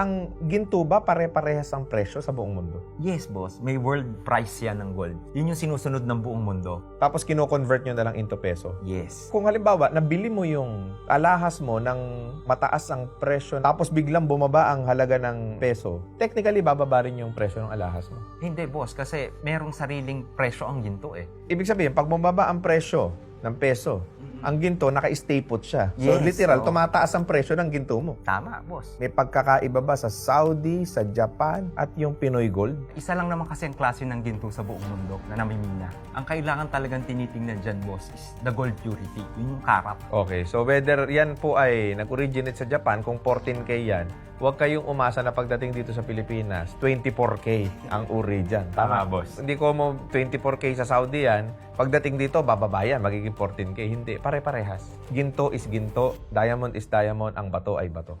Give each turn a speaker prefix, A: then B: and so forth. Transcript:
A: Ang ginto ba pare-parehas ang presyo sa buong mundo?
B: Yes, boss. May world price yan ng gold. Yun yung sinusunod ng buong mundo.
A: Tapos kino-convert nyo na lang into peso.
B: Yes.
A: Kung halimbawa, nabili mo yung alahas mo ng mataas ang presyo, tapos biglang bumaba ang halaga ng peso, technically bababa rin yung presyo ng alahas mo.
B: Hindi, boss. Kasi merong sariling presyo ang ginto eh.
A: Ibig sabihin, pag bumaba ang presyo ng peso, ang ginto naka-stay put siya. So
B: Yes,
A: literal,
B: oo.
A: tumataas ang presyo ng ginto mo.
B: Tama, boss.
A: May pagkakaiba ba sa Saudi, sa Japan, at yung Pinoy Gold?
B: Isa lang naman kasi ang klase ng ginto sa buong mundo na namimina. Ang kailangan talagang tinitingnan dyan, boss, is the gold purity. Yun yung karat.
A: Okay, so whether yan po ay nag-originate sa Japan, kung 14K yan, huwag kayong umasa na pagdating dito sa Pilipinas, 24K ang uri dyan.
B: Tama, boss.
A: Hindi ko mo 24K sa Saudi yan, pagdating dito, bababa yan, magiging 14K. Hindi, pare-parehas. Ginto is ginto, diamond is diamond, ang bato ay bato.